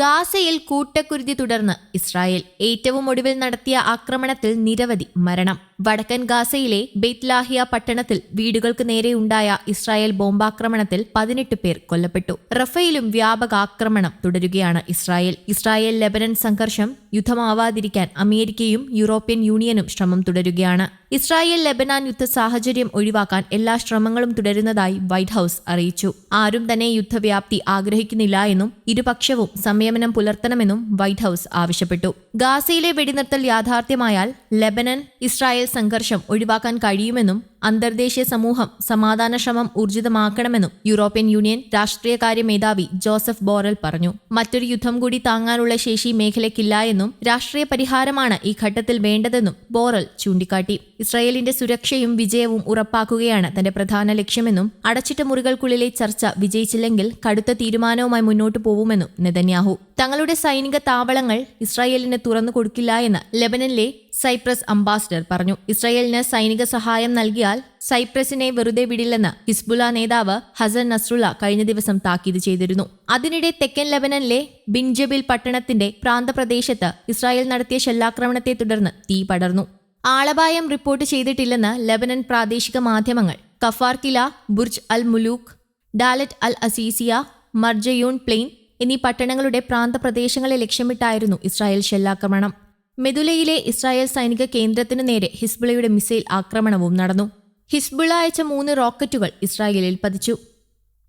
ഗാസയിൽ കൂട്ടക്കുരുതി തുടർന്ന് ഇസ്രായേൽ ഏറ്റവും ഒടുവിൽ നടത്തിയ ആക്രമണത്തിൽ നിരവധി മരണം. വടക്കൻ ഗാസയിലെ ബെയ്ത്ലാഹിയ പട്ടണത്തിൽ വീടുകൾക്ക് നേരെയുണ്ടായ ഇസ്രായേൽ ബോംബാക്രമണത്തിൽ പതിനെട്ട് പേർ കൊല്ലപ്പെട്ടു. റഫയിലും വ്യാപക ആക്രമണം തുടരുകയാണ് ഇസ്രായേൽ. ഇസ്രായേൽ ലെബനൻ സംഘർഷം യുദ്ധമാവാതിരിക്കാൻ അമേരിക്കയും യൂറോപ്യൻ യൂണിയനും ശ്രമം തുടരുകയാണ്. ഇസ്രായേൽ ലെബനാൻ യുദ്ധ സാഹചര്യം ഒഴിവാക്കാൻ എല്ലാ ശ്രമങ്ങളും തുടരുന്നതായി വൈറ്റ് ഹൌസ് അറിയിച്ചു. ആരും തന്നെ യുദ്ധവ്യാപ്തി ആഗ്രഹിക്കുന്നില്ല എന്നും ഇരുപക്ഷവും സംയമനം പുലർത്തണമെന്നും വൈറ്റ് ഹൌസ് ആവശ്യപ്പെട്ടു. ഗാസയിലെ വെടിനിർത്തൽ യാഥാർത്ഥ്യമായാൽ ലെബനൻ ഇസ്രായേൽ സംഘർഷം ഒഴിവാക്കാൻ കഴിയുമെന്നും അന്തർദേശീയ സമൂഹം സമാധാന ശ്രമം ഊർജിതമാക്കണമെന്നും യൂറോപ്യൻ യൂണിയൻ രാഷ്ട്രീയകാര്യ മേധാവി ജോസഫ് ബോറൽ പറഞ്ഞു. മറ്റൊരു യുദ്ധം കൂടി താങ്ങാനുള്ള ശേഷി മേഖലയ്ക്കില്ല എന്നും രാഷ്ട്രീയ പരിഹാരമാണ് ഈ ഘട്ടത്തിൽ വേണ്ടതെന്നും ബോറൽ ചൂണ്ടിക്കാട്ടി. ഇസ്രായേലിന്റെ സുരക്ഷയും വിജയവും ഉറപ്പാക്കുകയാണ് തന്റെ പ്രധാന ലക്ഷ്യമെന്നും അടച്ചിട്ട മുറികൾക്കുള്ളിലെ ചർച്ച വിജയിച്ചില്ലെങ്കിൽ കടുത്ത തീരുമാനവുമായി മുന്നോട്ടു പോവുമെന്നും നെതന്യാഹു. തങ്ങളുടെ സൈനിക താവളങ്ങൾ ഇസ്രായേലിന് തുറന്നു കൊടുക്കില്ല എന്ന് ലെബനനിലെ സൈപ്രസ് അംബാസിഡർ പറഞ്ഞു. ഇസ്രായേലിന് സൈനിക സഹായം നൽകിയാൽ സൈപ്രസിനെ വെറുതെ വിടില്ലെന്ന് ഹിസ്ബുല നേതാവ് ഹസൻ നസ്രുള്ള കഴിഞ്ഞ ദിവസം താക്കീത് ചെയ്തിരുന്നു. അതിനിടെ തെക്കൻ ലെബനനിലെ ബിൻജബിൽ പട്ടണത്തിന്റെ പ്രാന്തപ്രദേശത്ത് ഇസ്രായേൽ നടത്തിയ ഷെല്ലാക്രമണത്തെ തുടർന്ന് തീ പടർന്നു. ആളപായം റിപ്പോർട്ട് ചെയ്തിട്ടില്ലെന്ന് ലെബനൻ പ്രാദേശിക മാധ്യമങ്ങൾ Kfar Kila Burj al Muluk Dalet al Aziziya Marjayoun plain എന്നീ പട്ടണങ്ങളുടെ പ്രാന്തപ്രദേശങ്ങളെ ലക്ഷ്യമിട്ടായിരുന്നു ഇസ്രായേൽ ഷെല്ലാക്രമണം. മെദുലയിലെ ഇസ്രായേൽ സൈനിക കേന്ദ്രത്തിനു നേരെ ഹിസ്ബുളയുടെ മിസൈൽ ആക്രമണവും നടന്നു. ഹിസ്ബുള അയച്ച മൂന്ന് റോക്കറ്റുകൾ ഇസ്രായേലിൽ പതിച്ചു.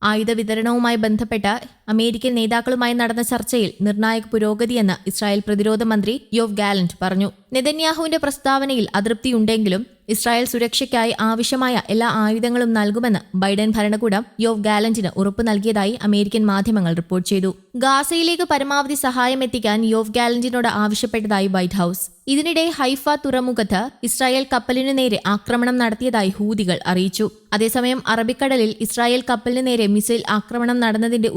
ആയുധ വിതരണവുമായി ബന്ധപ്പെട്ട അമേരിക്കൻ നേതാക്കളുമായി നടന്ന ചർച്ചയിൽ നിർണായക പുരോഗതിയെന്ന് ഇസ്രായേൽ പ്രതിരോധ മന്ത്രി യോവ് ഗാലന്റ് പറഞ്ഞു. നെതന്യാഹുവിന്റെ പ്രസ്താവനയിൽ അതൃപ്തിയുണ്ടെങ്കിലും ഇസ്രായേൽ സുരക്ഷയ്ക്കായി ആവശ്യമായ എല്ലാ ആയുധങ്ങളും നൽകുമെന്ന് ബൈഡൻ ഭരണകൂടം യോവ് ഗാലന്റിന് ഉറപ്പു നൽകിയതായി അമേരിക്കൻ മാധ്യമങ്ങൾ റിപ്പോർട്ട് ചെയ്തു. ഗാസയിലേക്ക് പരമാവധി സഹായം എത്തിക്കാൻ യോവ് ഗാലന്റിനോട് ആവശ്യപ്പെട്ടതായി വൈറ്റ് ഹൌസ്. ഇതിനിടെ ഹൈഫ തുറമുഖത്ത് ഇസ്രായേൽ കപ്പലിനു നേരെ ആക്രമണം നടത്തിയതായി ഹൂതികൾ അറിയിച്ചു. അതേസമയം അറബിക്കടലിൽ ഇസ്രായേൽ കപ്പലിനു നേരെ മിസൈൽ ആക്രമണം നടന്നതിന്റെ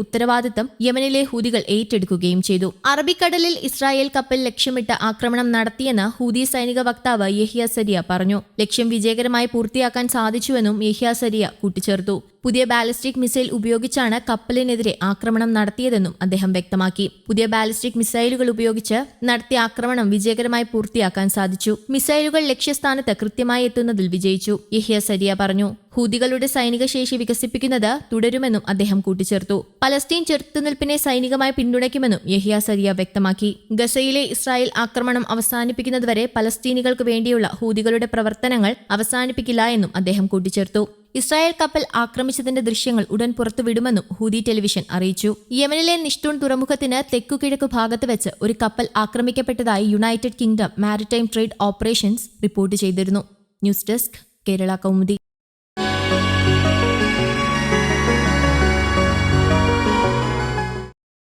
ഉത്തരവാദിത്തം യമനിലെ ഹൂതികൾ ഏറ്റെടുക്കുകയും ചെയ്തു. അറബിക്കടലിൽ ഇസ്രായേൽ കപ്പൽ ലക്ഷ്യമിട്ട് ആക്രമണം നടത്തിയെന്ന് ഹൂതി സൈനിക വക്താവ് യഹിയ സരിയ പറഞ്ഞു. ലക്ഷ്യം വിജയകരമായി പൂർത്തിയാക്കാൻ സാധിച്ചുവെന്നും യഹിയ സരിയ കൂട്ടിച്ചേർത്തു. പുതിയ ബാലിസ്റ്റിക് മിസൈൽ ഉപയോഗിച്ചാണ് കപ്പലിനെതിരെ ആക്രമണം നടത്തിയതെന്നും അദ്ദേഹം വ്യക്തമാക്കി. പുതിയ ബാലിസ്റ്റിക് മിസൈലുകൾ ഉപയോഗിച്ച് നടത്തിയ ആക്രമണം വിജയകരമായി പൂർത്തിയാക്കാൻ സാധിച്ചു. മിസൈലുകൾ ലക്ഷ്യസ്ഥാനത്ത് കൃത്യമായി എത്തുന്നതിൽ വിജയിച്ചു യഹിയ സരിയ പറഞ്ഞു. ഹൂതികളുടെ സൈനിക ശേഷി വികസിപ്പിക്കുന്നത് തുടരുമെന്നും അദ്ദേഹം കൂട്ടിച്ചേർത്തു. പലസ്തീൻ ചെറുത്തുനിൽപ്പിനെ സൈനികമായി പിന്തുണയ്ക്കുമെന്നും യഹിയ സരിയ വ്യക്തമാക്കി. ഗസയിലെ ഇസ്രായേൽ ആക്രമണം അവസാനിപ്പിക്കുന്നതുവരെ പലസ്തീനികൾക്ക് വേണ്ടിയുള്ള ഹൂതികളുടെ പ്രവർത്തനങ്ങൾ അവസാനിപ്പിക്കില്ല എന്നും അദ്ദേഹം കൂട്ടിച്ചേർത്തു. ഇസ്രായേൽ കപ്പൽ ആക്രമിച്ചതിന്റെ ദൃശ്യങ്ങൾ ഉടൻ പുറത്തുവിടുമെന്നും ഹൂതി ടെലിവിഷൻ അറിയിച്ചു. യമനിലെ നിഷ്ഠൂൺ തുറമുഖത്തിന് തെക്കുകിഴക്ക് ഭാഗത്ത് വെച്ച് ഒരു കപ്പൽ ആക്രമിക്കപ്പെട്ടതായി United Kingdom Maritime Trade Operations report ചെയ്തിരുന്നു. News desk Kerala Kaumudi.